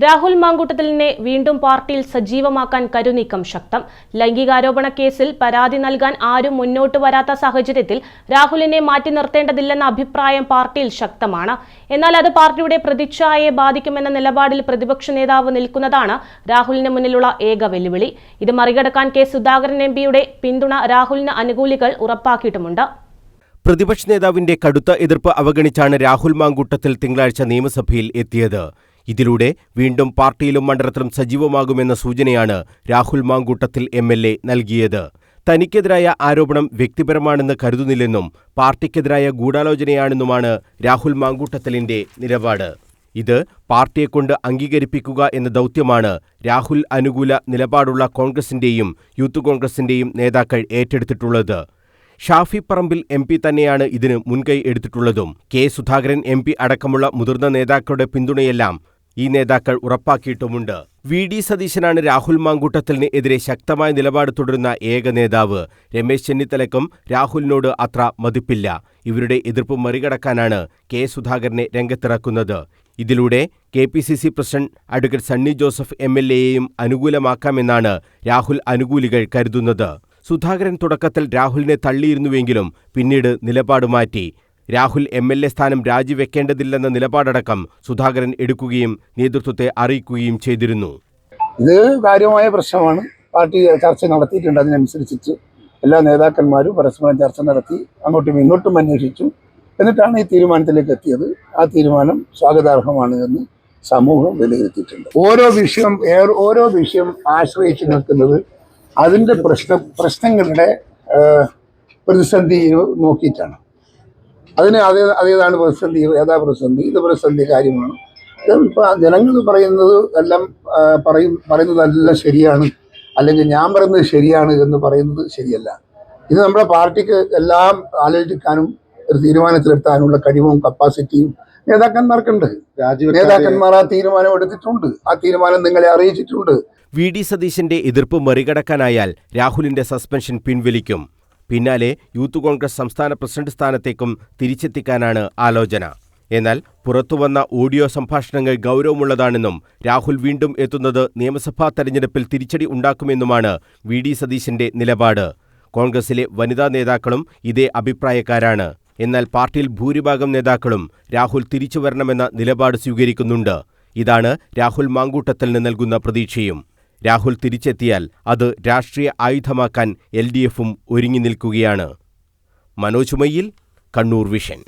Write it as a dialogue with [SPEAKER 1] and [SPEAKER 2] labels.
[SPEAKER 1] രാഹുൽ മാങ്കൂട്ടത്തിലിനെ വീണ്ടും പാർട്ടിയിൽ സജീവമാക്കാൻ കരുനീക്കം ശക്തം. ലൈംഗികാരോപണ കേസിൽ പരാതി നൽകാൻ ആരും മുന്നോട്ട് വരാത്ത സാഹചര്യത്തിൽ രാഹുലിനെ മാറ്റി നിർത്തേണ്ടതില്ലെന്ന അഭിപ്രായം പാർട്ടിയിൽ ശക്തമാണ്. എന്നാൽ അത് പാർട്ടിയുടെ പ്രതിച്ഛായയെ ബാധിക്കുമെന്ന നിലപാടിൽ പ്രതിപക്ഷ നേതാവ് നിൽക്കുന്നതാണ് രാഹുലിന് മുന്നിലുള്ള ഏക വെല്ലുവിളി. ഇത് മറികടക്കാൻ കെ സുധാകരൻ എം പിയുടെ പിന്തുണ രാഹുലിന് അനുകൂലികൾ ഉറപ്പാക്കിയിട്ടുമുണ്ട്.
[SPEAKER 2] പ്രതിപക്ഷ നേതാവിന്റെ കടുത്ത എതിർപ്പ് അവഗണിച്ചാണ് രാഹുൽ മാങ്കൂട്ടത്തിൽ തിങ്കളാഴ്ച നിയമസഭയിൽ എത്തിയത്. ഇതിലൂടെ വീണ്ടും പാർട്ടിയിലും മണ്ഡലത്തിലും സജീവമാകുമെന്ന സൂചനയാണ് Rahul Mamkootathil M L A നൽകിയത്. തനിക്കെതിരായ ആരോപണം വ്യക്തിപരമാണെന്ന് കരുതുന്നില്ലെന്നും പാർട്ടിക്കെതിരായ ഗൂഢാലോചനയാണെന്നുമാണ് രാഹുൽ മാങ്കൂട്ടത്തിലിന്റെ നിലപാട്. ഇത് പാർട്ടിയെക്കൊണ്ട് അംഗീകരിപ്പിക്കുക എന്ന ദൗത്യമാണ് രാഹുൽ അനുകൂല നിലപാടുള്ള കോൺഗ്രസിന്റെയും യൂത്ത് കോൺഗ്രസിന്റെയും നേതാക്കൾ ഏറ്റെടുത്തിട്ടുള്ളത്. ഷാഫി പറമ്പിൽ എം പി തന്നെയാണ് ഇതിന് മുൻകൈ എടുത്തിട്ടുള്ളതും. കെ സുധാകരൻ എം പി അടക്കമുള്ള മുതിർന്ന നേതാക്കളുടെ പിന്തുണയെല്ലാം ഈ നേതാക്കൾ ഉറപ്പാക്കിയിട്ടുമുണ്ട്. വി. ഡി. സതീശനാണ് രാഹുൽ മാങ്കൂട്ടത്തിന് എതിരെ ശക്തമായ നിലപാട് തുടരുന്ന ഏക നേതാവ്. രമേശ് ചെന്നിത്തലക്കും രാഹുലിനോട് അത്ര മതിപ്പില്ല. ഇവരുടെ എതിർപ്പ് മറികടക്കാനാണ് കെ. സുധാകരനെ രംഗത്തിറക്കുന്നത്. ഇതിലൂടെ K. P. C. C president advocate Sunny Joseph M. L. എയെയും അനുകൂലമാക്കാമെന്നാണ് രാഹുൽ അനുകൂലികൾ കരുതുന്നത്. സുധാകരൻ തുടക്കത്തിൽ രാഹുലിനെ തള്ളിയിരുന്നുവെങ്കിലും പിന്നീട് നിലപാട് മാറ്റി. രാഹുൽ എം എൽ എ സ്ഥാനം രാജിവെക്കേണ്ടതില്ലെന്ന നിലപാടടക്കം സുധാകരൻ എടുക്കുകയും നേതൃത്വത്തെ അറിയിക്കുകയും ചെയ്തിരുന്നു.
[SPEAKER 3] ഇത് കാര്യമായ പ്രശ്നമാണ്. പാർട്ടി ചർച്ച നടത്തിയിട്ടുണ്ട്. അതിനനുസരിച്ച് എല്ലാ നേതാക്കന്മാരും പരസ്പരം ചർച്ച നടത്തി അങ്ങോട്ടും ഇങ്ങോട്ടും അന്വേഷിച്ചു. എന്നിട്ടാണ് ഈ തീരുമാനത്തിലേക്ക് എത്തിയത്. ആ തീരുമാനം സ്വാഗതാർഹമാണ് എന്ന് സമൂഹം വിലയിരുത്തിയിട്ടുണ്ട്. ഓരോ വിഷയം ഓരോ വിഷയം ആശ്രയിച്ച് നിൽക്കുന്നത് അതിന്റെ പ്രശ്ന പ്രശ്നങ്ങളുടെ പ്രതിസന്ധി നോക്കിയിട്ടാണ്. അതിന് അതേ അതേതാണ് പ്രതിസന്ധി ഏതാ പ്രതിസന്ധി ഇത് പ്രതിസന്ധി കാര്യമാണ്. ഇത് ജനങ്ങൾ പറയുന്നത് എല്ലാം പറയും പറയുന്നതെല്ലാം ശരിയാണ് അല്ലെങ്കിൽ ഞാൻ പറയുന്നത് ശരിയാണ് എന്ന് പറയുന്നത് ശരിയല്ല. ഇത് നമ്മുടെ പാർട്ടിക്ക് എല്ലാം ആലോചിക്കാനും ഒരു തീരുമാനത്തിലെത്താനുള്ള കഴിവും കപ്പാസിറ്റിയും നേതാക്കന്മാർക്കുണ്ട്. നേതാക്കന്മാർ ആ തീരുമാനം എടുത്തിട്ടുണ്ട്. ആ തീരുമാനം നിങ്ങളെ അറിയിച്ചിട്ടുണ്ട്.
[SPEAKER 2] വി ഡി സതീശന്റെ എതിർപ്പ് മറികടക്കാനായാൽ രാഹുലിന്റെ സസ്പെൻഷൻ പിൻവലിക്കും. പിന്നാലെ യൂത്ത് കോൺഗ്രസ് സംസ്ഥാന പ്രസിഡന്റ് സ്ഥാനത്തേക്കും തിരിച്ചെത്തിക്കാനാണ് ആലോചന. എന്നാൽ പുറത്തുവന്ന ഓഡിയോ സംഭാഷണങ്ങൾ ഗൗരവമുള്ളതാണെന്നും രാഹുൽ വീണ്ടും എത്തുന്നത് നിയമസഭാ തെരഞ്ഞെടുപ്പിൽ തിരിച്ചടി ഉണ്ടാക്കുമെന്നുമാണ് വി ഡി സതീശന്റെ നിലപാട്. കോൺഗ്രസിലെ വനിതാ നേതാക്കളും ഇതേ അഭിപ്രായക്കാരാണ്. എന്നാൽ പാർട്ടിയിൽ ഭൂരിഭാഗം നേതാക്കളും രാഹുൽ തിരിച്ചുവരണമെന്ന നിലപാട് സ്വീകരിക്കുന്നുണ്ട്. ഇതാണ് രാഹുൽ മാങ്കൂട്ടത്തിൽ നൽകുന്ന പ്രതീക്ഷയും. രാഹുൽ തിരിച്ചെത്തിയാൽ അത് രാഷ്ട്രീയ ആയുധമാക്കാൻ എൽ ഡി എഫും ഒരുങ്ങി നിൽക്കുകയാണ്. മനോജ് മയ്യിൽ കണ്ണൂർ വിഷൻ.